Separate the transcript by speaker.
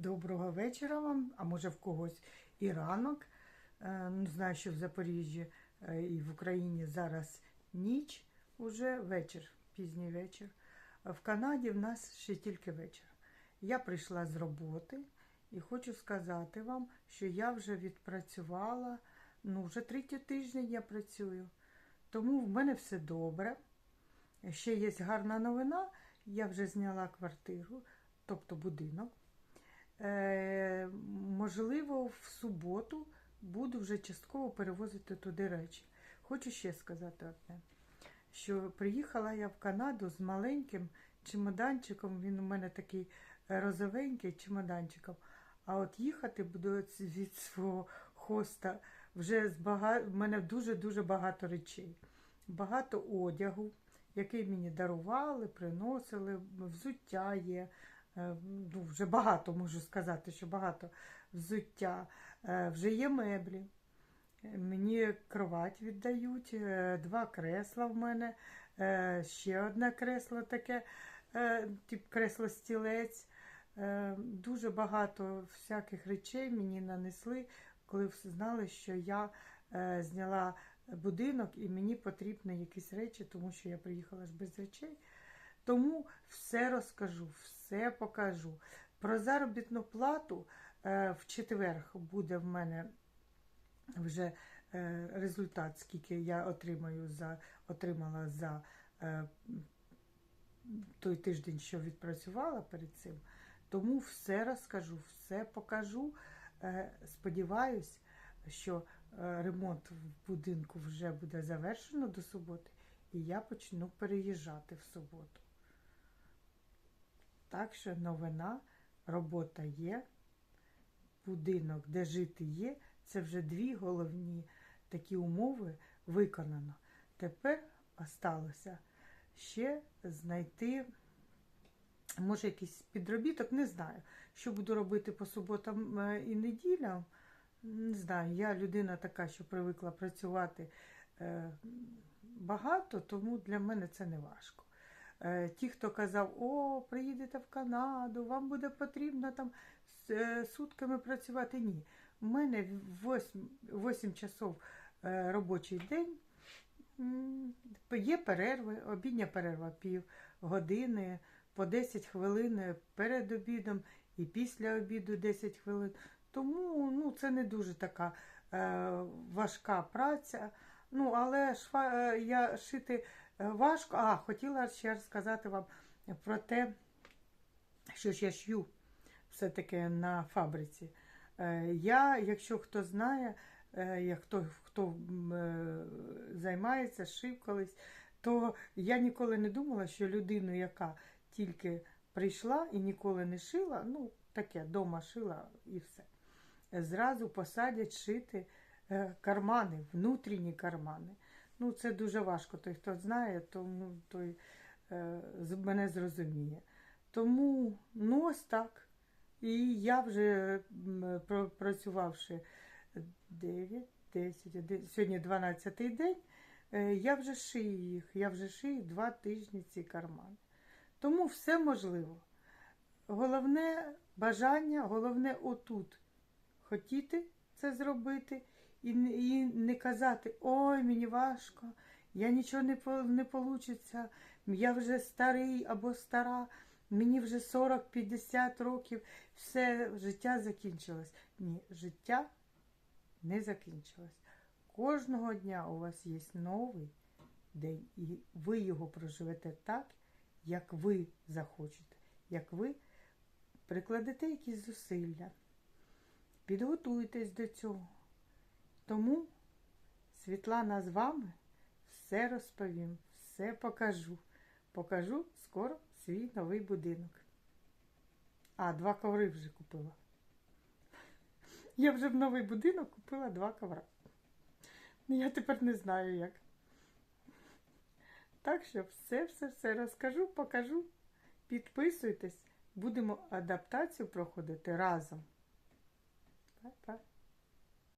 Speaker 1: Доброго вечора вам, а може в когось і ранок. Е, Ну, знаю, що в Запоріжжі е, і в Україні зараз ніч, уже вечір, пізній вечір. В Канаді в нас ще тільки вечір. Я прийшла з роботи і хочу сказати вам, що я вже відпрацювала, ну, вже третій тиждень я працюю. Тому в мене все добре. Ще є гарна новина. Я вже зняла квартиру, тобто будинок. Е, можливо, в суботу буду вже частково перевозити туди речі. Хочу ще сказати одне, що приїхала я в Канаду з маленьким чемоданчиком. Він у мене такий е, розовенький чемоданчиком. А от їхати буду від- свого хоста вже з бага... в мене дуже-дуже багато речей. Багато одягу, який мені дарували, приносили, взуття є. Е, ну, вже багато можу сказати, що багато взуття, Е, вже є меблі. Мені кровать віддають, е, два кресла в мене, ще одне кресло таке, тип кресло-стілець. Дуже багато всяких речей мені нанесли, коли знали, що я зняла будинок і мені потрібні якісь речі, тому що я приїхала ж без речей. Тому все розкажу, все покажу. Про заробітну плату е, в четвер буде в мене вже е, результат, скільки я отримаю за, отримала за е, той тиждень, що відпрацювала перед цим. Тому все розкажу, все покажу. Сподіваюсь, що ремонт в будинку вже буде завершено до суботи, і я почну переїжджати в суботу. Так що новина, робота є, будинок, де жити є, це вже дві головні такі умови виконано. Тепер осталося ще знайти, може, якийсь підробіток, не знаю, що буду робити по суботам е, і неділям. Не знаю, я людина така, що привикла працювати е, багато, тому для мене це не важко. Е, Ті, хто казав, о, приїдете в Канаду, вам буде потрібно там е, сутками працювати. Ні. У мене 8, 8 часов е, робочий день. Є перерви, обідня перерва пів години, по 10 хвилин перед обідом і після обіду 10 хвилин. Тому ну, це не дуже така важка праця. Ну, але шва, е, я шити е, важко. А, хотіла ще розказати вам про те, що ж я шью все-таки на фабриці. Е, Я, якщо хто знає, як хто, хто займається, шив колись, то я ніколи не думала, що людину, яка тільки прийшла і ніколи не шила, ну таке, дома шила і все. Зразу посадять шити кармани, внутрішні кармани. Ну, це дуже важко. Той, хто знає, тому той е, мене зрозуміє. Тому ну ось так. І я вже працювавши 9, 10, 11, сьогодні 12 день, е, я вже шию їх, я вже шию два тижні ці кармани. Тому все можливо. Головне бажання, головне отут хотіти це зробити і, і не казати, ой, мені важко, я нічого не, не получиться, я вже старий або стара, мені вже 40-50 років, все життя закінчилось. Ні, життя не закінчилось. Кожного дня у вас є новий день, і ви його проживете так, як ви захочете, як ви прикладете якісь зусилля. Підготуйтесь до цього. Тому Світлана з вами все розповім, все покажу. Покажу скоро свій новий будинок. А, два коври вже купила. Я вже в новий будинок купила два ковра. Ну, Я тепер не знаю як. Так що все-все-все розкажу, покажу. Підписуйтесь, будемо адаптацію проходити разом. Па-па.